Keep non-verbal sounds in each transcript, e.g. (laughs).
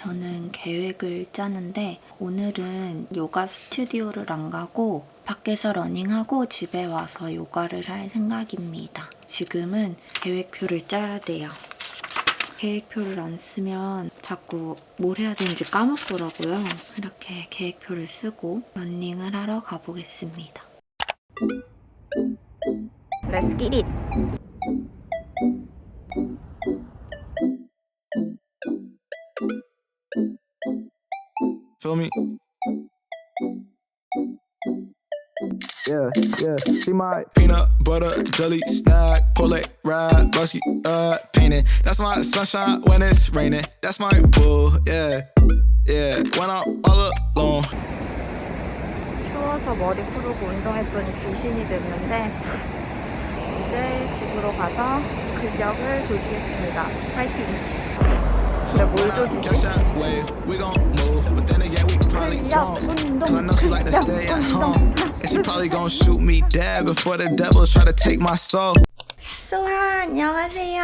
저는 계획을 짜는데 오늘은 요가 스튜디오를 안 가고 밖에서 러닝하고 집에 와서 요가를 할 생각입니다. 지금은 계획표를 짜야 돼요. 계획표를 안 쓰면 자꾸 뭘 해야 되는지 까먹더라고요. 이렇게 계획표를 쓰고 러닝을 하러 가보겠습니다. Let's get it. Feel me? Yeah, yeah. See my peanut butter jelly snack, pull it ride, busky, uh, painting. That's my sunshine when it's raining. That's my boo, yeah, yeah. When I'm all alone. 추워서 머리 풀고 운동했더니 귀신이 됐는데 이제 집으로 가서 근력을 조지겠습니다. 파이팅! 근데 뭘. 소아 안녕하세요.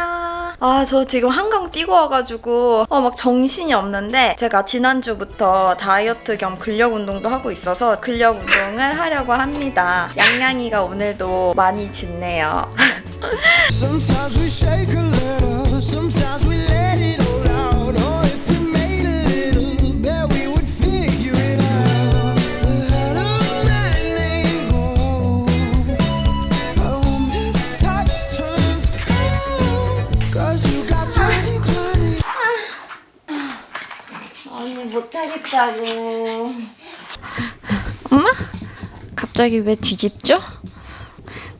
아 저 지금 한강 뛰고 와가지고 어 막 정신이 없는데 제가 지난주부터 다이어트 겸 근력 운동도 하고 있어서 근력 운동을 하려고 합니다. 양양이가 오늘도 많이 짖네요. 엄마? 갑자기 왜 뒤집죠?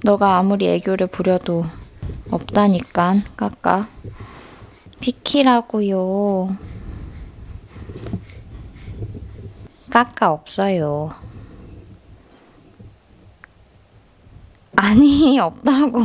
너가 아무리 애교를 부려도 없다니까, 까까. 비키라고요. 까까 없어요. 아니, 없다고.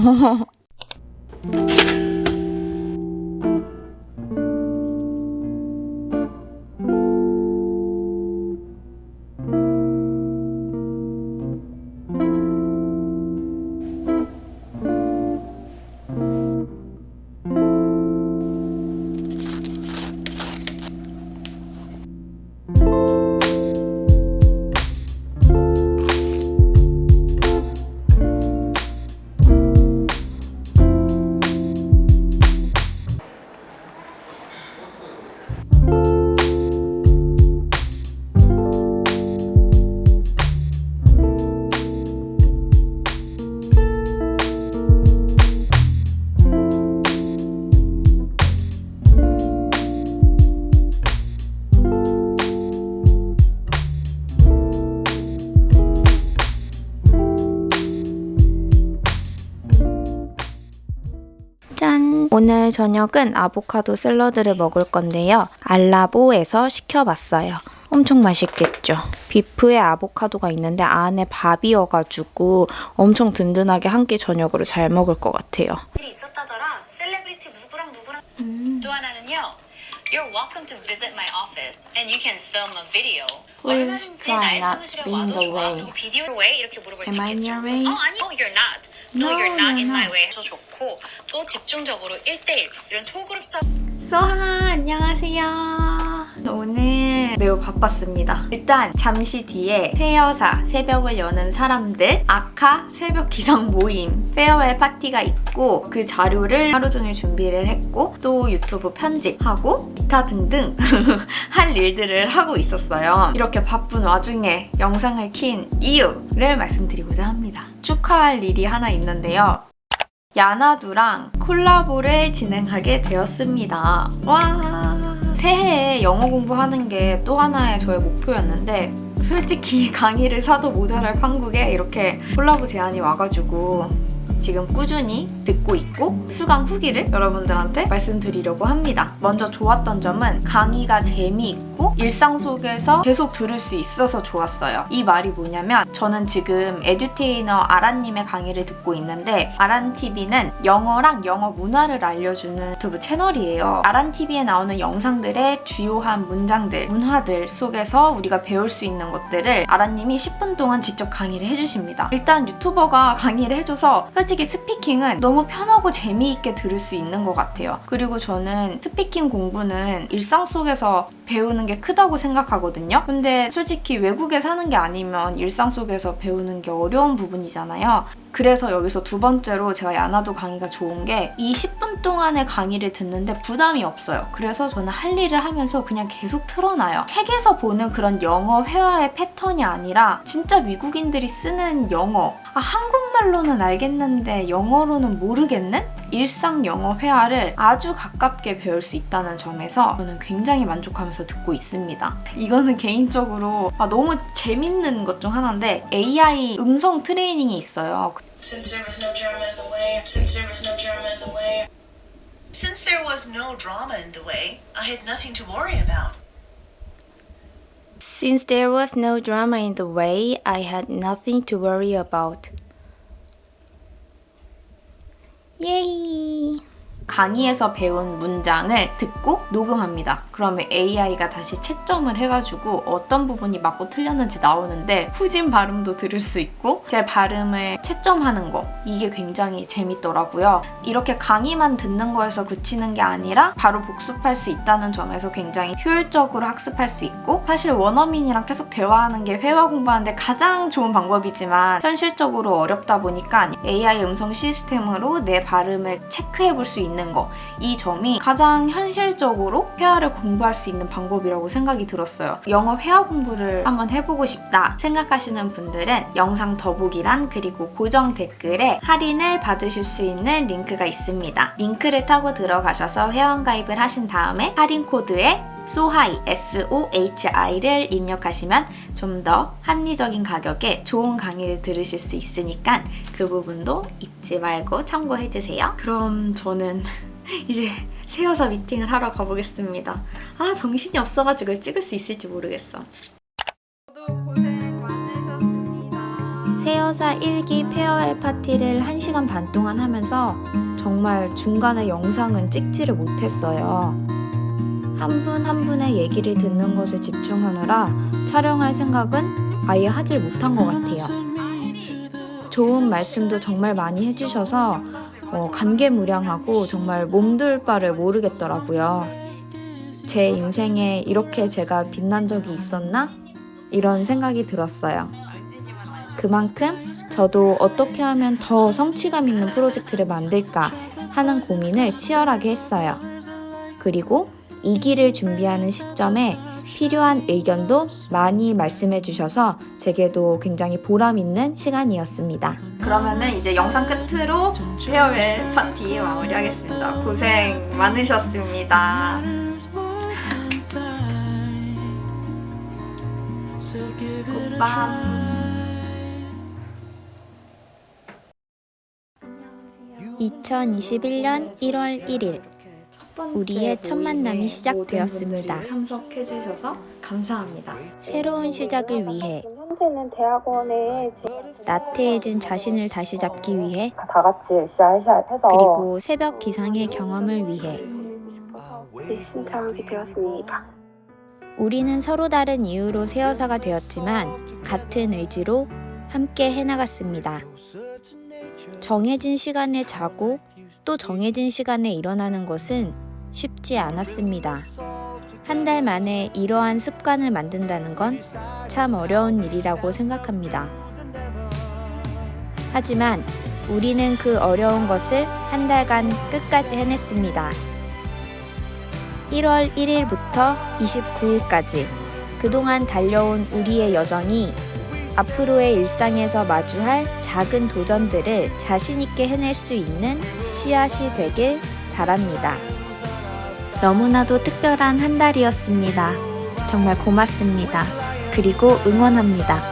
오늘 저녁은 아보카도 샐러드를 먹을 건데요. 알라보에서 시켜봤어요. 엄청 맛있겠죠? 비프에 아보카도가 있는데 안에 밥이어가지고 엄청 든든하게 한 끼 저녁으로 잘 먹을 것 같아요. 일이 있었다더라. 셀레브리티 누구랑 누구랑. 또 하나는요. You're welcome to visit my office and you can film a video. Please try not being 와도 the way. 수 Am I in your way? 어 아니, no, you're not. No, No, you're not no, in no. my way. 더 좋고 또 집중적으로 1대1 이런 소그룹 사 소하 안녕하세요. 오늘 매우 바빴습니다. 일단 잠시 뒤에 새여사 새벽을 여는 사람들 아카 새벽 기상 모임 페어웰 파티가 있고 그 자료를 하루 종일 준비를 했고 또 유튜브 편집하고 기타 등등 (laughs) 할 일들을 하고 있었어요. 이렇게 바쁜 와중에 영상을 킨 이유를 말씀드리고자 합니다. 축하할 일이 하나 있는데요. 야나두랑 콜라보를 진행하게 되었습니다. 와! 새해에 영어 공부하는 게 또 하나의 저의 목표였는데 솔직히 (laughs) 강의를 사도 모자랄 판국에 이렇게 콜라보 제안이 와가지고 지금 꾸준히 듣고 있고 수강 후기를 여러분들한테 말씀드리려고 합니다. 먼저 좋았던 점은 강의가 재미있고 일상 속에서 계속 들을 수 있어서 좋았어요. 이 말이 뭐냐면 저는 지금 에듀테이너 아란님의 강의를 듣고 있는데 아란TV는 영어랑 영어 문화를 알려주는 유튜브 채널이에요. 아란TV에 나오는 영상들의 주요한 문장들, 문화들 속에서 우리가 배울 수 있는 것들을 아란님이 10분 동안 직접 강의를 해주십니다. 일단 유튜버가 강의를 해줘서 솔직히 솔직히 스피킹은 너무 편하고 재미있게 들을 수 있는 것 같아요. 그리고 저는 스피킹 공부는 일상 속에서 배우는 게 크다고 생각하거든요. 근데 솔직히 외국에 사는 게 아니면 일상 속에서 배우는 게 어려운 부분이잖아요. 그래서 여기서 두 번째로 제가 야나도 강의가 좋은 게이 10분 동안의 강의를 듣는데 부담이 없어요. 그래서 저는 할 일을 하면서 그냥 계속 틀어놔요. 책에서 보는 그런 영어 회화의 패턴이 아니라 진짜 미국인들이 쓰는 영어. 아, 한국 말로는 알겠는데 영어로는 모르겠는? 일상 영어 회화를 아주 가깝게 배울 수 있다는 점에서 저는 굉장히 만족하면서 듣고 있습니다. 이거는 개인적으로 아, 너무 재밌는 것 중 하나인데 AI 음성 트레이닝이 있어요. Since there was no drama in the way, since there was no drama in the way, Since there was no drama in the way, I had nothing to worry about. Since there was no drama in the way, I had nothing to worry about. 예이! 강의에서 배운 문장을 듣고 녹음합니다. 그러면 AI가 다시 채점을 해가지고 어떤 부분이 맞고 틀렸는지 나오는데 후진 발음도 들을 수 있고 제 발음을 채점하는 거 이게 굉장히 재밌더라고요. 이렇게 강의만 듣는 거에서 그치는 게 아니라 바로 복습할 수 있다는 점에서 굉장히 효율적으로 학습할 수 있고 사실 원어민이랑 계속 대화하는 게 회화 공부하는데 가장 좋은 방법이지만 현실적으로 어렵다 보니까 AI 음성 시스템으로 내 발음을 체크해 볼 수 있는 거 이 점이 가장 현실적으로 회화를 공부 할 수 있는 방법이라고 생각이 들었어요. 영어 회화 공부를 한번 해보고 싶다 생각하시는 분들은 영상 더보기란 그리고 고정 댓글에 할인을 받으실 수 있는 링크가 있습니다. 링크를 타고 들어가셔서 회원 가입을 하신 다음에 할인 코드에 소하이 S-O-H-I를 입력하시면 좀 더 합리적인 가격에 좋은 강의를 들으실 수 있으니까 그 부분도 잊지 말고 참고해주세요. 그럼 저는 이제 새여사 미팅을 하러 가보겠습니다. 아 정신이 없어가지고 찍을 수 있을지 모르겠어. 새 여사 1기 페어웰 파티를 1시간 반 동안 하면서 정말 중간에 영상은 찍지를 못했어요. 한 분 한 분의 얘기를 듣는 것을 집중하느라 촬영할 생각은 아예 하질 못한 것 같아요. 좋은 말씀도 정말 많이 해주셔서 어, 감개무량하고 정말 몸둘 바를 모르겠더라고요. 제 인생에 이렇게 제가 빛난 적이 있었나? 이런 생각이 들었어요. 그만큼 저도 어떻게 하면 더 성취감 있는 프로젝트를 만들까 하는 고민을 치열하게 했어요. 그리고 이 길을 준비하는 시점에 필요한 의견도 많이 말씀해 주셔서 제게도 굉장히 보람 있는 시간이었습니다. 그러면은 이제 영상 끝으로 페어웰 파티 마무리하겠습니다. 고생 많으셨습니다. 굿밤. 2021년 1월 1일 우리의 첫 만남이 시작되었습니다. 참석해 주셔서 감사합니다. 새로운 시작을 위해 현재는 대학원에 나태해진 자신을 다시 잡기 위해 다 같이 으쌰으쌰 해서 그리고 새벽 기상의 경험을 위해 네, 신청하게 되었습니다. 우리는 서로 다른 이유로 새여사가 되었지만 같은 의지로 함께 해나갔습니다. 정해진 시간에 자고 또 정해진 시간에 일어나는 것은 쉽지 않았습니다. 한 달 만에 이러한 습관을 만든다는 건 참 어려운 일이라고 생각합니다. 하지만 우리는 그 어려운 것을 한 달간 끝까지 해냈습니다. 1월 1일부터 29일까지 그동안 달려온 우리의 여정이 앞으로의 일상에서 마주할 작은 도전들을 자신있게 해낼 수 있는 씨앗이 되길 바랍니다. 너무나도 특별한 한 달이었습니다. 정말 고맙습니다. 그리고 응원합니다.